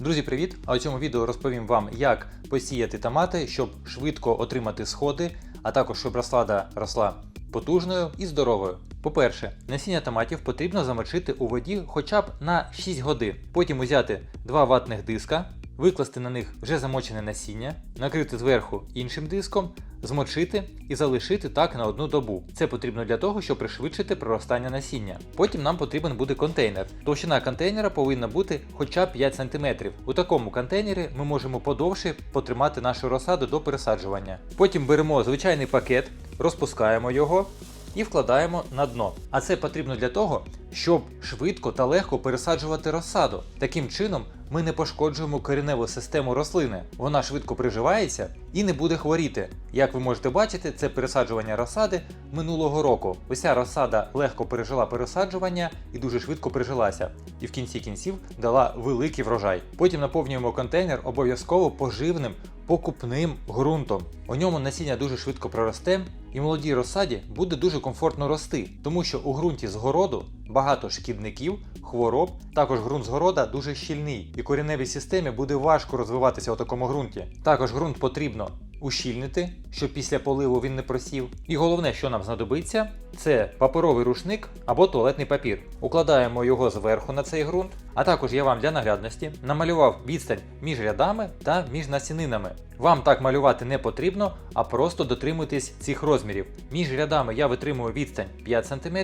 Друзі, привіт! А у цьому відео розповім вам, як посіяти томати, щоб швидко отримати сходи, а також щоб розсада росла потужною і здоровою. По-перше, насіння томатів потрібно замочити у воді хоча б на 6 годин. Потім узяти 2 ватних диска, викласти на них вже замочене насіння, накрити зверху іншим диском, змочити і залишити так на одну добу. Це потрібно для того, щоб пришвидшити проростання насіння. Потім нам потрібен буде контейнер. Товщина контейнера повинна бути хоча б 5 см. У такому контейнері ми можемо подовше потримати нашу розсаду до пересаджування. Потім беремо звичайний пакет, розпускаємо його і вкладаємо на дно. А це потрібно для того, щоб швидко та легко пересаджувати розсаду. Таким чином ми не пошкоджуємо кореневу систему рослини. Вона швидко приживається і не буде хворіти. Як ви можете бачити, це пересаджування розсади минулого року. Уся розсада легко пережила пересаджування і дуже швидко прижилася. І в кінці кінців дала великий врожай. Потім наповнюємо контейнер обов'язково поживним покупним ґрунтом. У ньому насіння дуже швидко проросте, і молодій розсаді буде дуже комфортно рости, тому що у ґрунті з городу багато шкідників, хвороб. Також ґрунт з города дуже щільний, і кореневій системі буде важко розвиватися у такому ґрунті. Також ґрунт потрібно ущільнити, щоб після поливу він не просів. І головне, що нам знадобиться, це паперовий рушник або туалетний папір. Укладаємо його зверху на цей ґрунт, а також я вам для наглядності намалював відстань між рядами та між насінинами. Вам так малювати не потрібно, а просто дотримуйтесь цих розмірів. Між рядами я витримую відстань 5 см,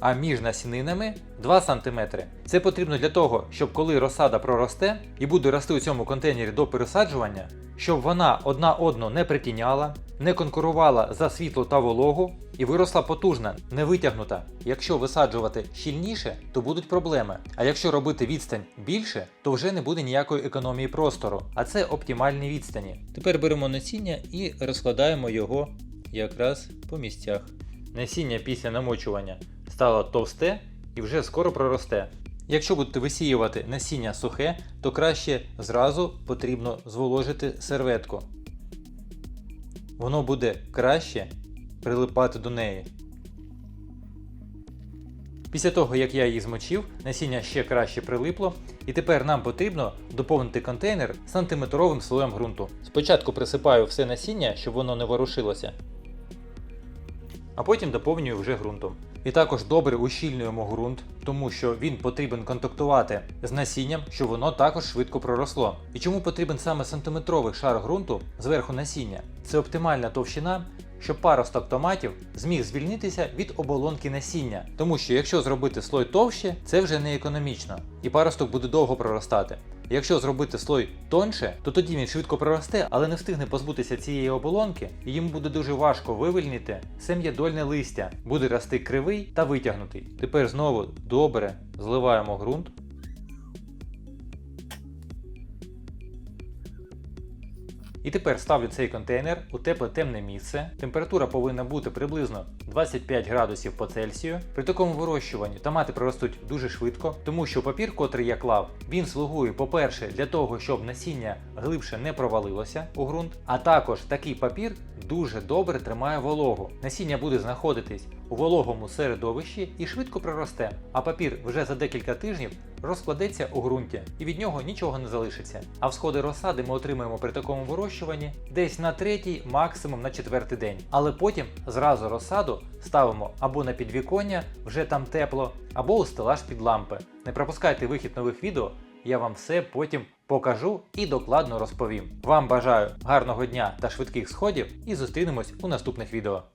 а між насінинами 2 см. Це потрібно для того, щоб коли розсада проросте і буде рости у цьому контейнері до пересаджування, щоб вона одна одну не притіняла, не конкурувала за світло та вологу і виросла потужна, не витягнута. Якщо висаджувати щільніше, то будуть проблеми. А якщо робити відстань більше, то вже не буде ніякої економії простору, а це оптимальні відстані. Тепер беремо насіння і розкладаємо його якраз по місцях. Насіння після намочування стало товсте і вже скоро проросте. Якщо будете висіювати насіння сухе, то краще зразу потрібно зволожити серветку. Воно буде краще прилипати до неї. Після того, як я її змочив, насіння ще краще прилипло, і тепер нам потрібно доповнити контейнер сантиметровим слоєм ґрунту. Спочатку присипаю все насіння, щоб воно не ворушилося, а потім доповнюю вже ґрунтом. І також добре ущільнюємо ґрунт, тому що він потрібен контактувати з насінням, щоб воно також швидко проросло. І чому потрібен саме сантиметровий шар ґрунту зверху насіння? Це оптимальна товщина, щоб паросток томатів зміг звільнитися від оболонки насіння. Тому що якщо зробити слой товще, це вже не економічно, і паросток буде довго проростати. Якщо зробити слой тоньше, то тоді він швидко проросте, але не встигне позбутися цієї оболонки, і їм буде дуже важко вивільнити сем'ядольне листя, буде рости кривий та витягнутий. Тепер знову добре зливаємо ґрунт. І тепер ставлю цей контейнер у тепле темне місце. Температура повинна бути приблизно 25 градусів по Цельсію. При такому вирощуванні томати проростуть дуже швидко, тому що папір, котрий я клав, він слугує, по-перше, для того, щоб насіння глибше не провалилося у ґрунт. А також такий папір дуже добре тримає вологу. Насіння буде знаходитись у вологому середовищі і швидко проросте. А папір вже за декілька тижнів розкладеться у ґрунті і від нього нічого не залишиться. А всходи розсади ми отримаємо при такому вирощуванні десь на третій, максимум на четвертий день. Але потім зразу розсаду ставимо або на підвіконня, вже там тепло, або у стелаж під лампи. Не пропускайте вихід нових відео, я вам все потім покажу і докладно розповім. Вам бажаю гарного дня та швидких сходів і зустрінемось у наступних відео.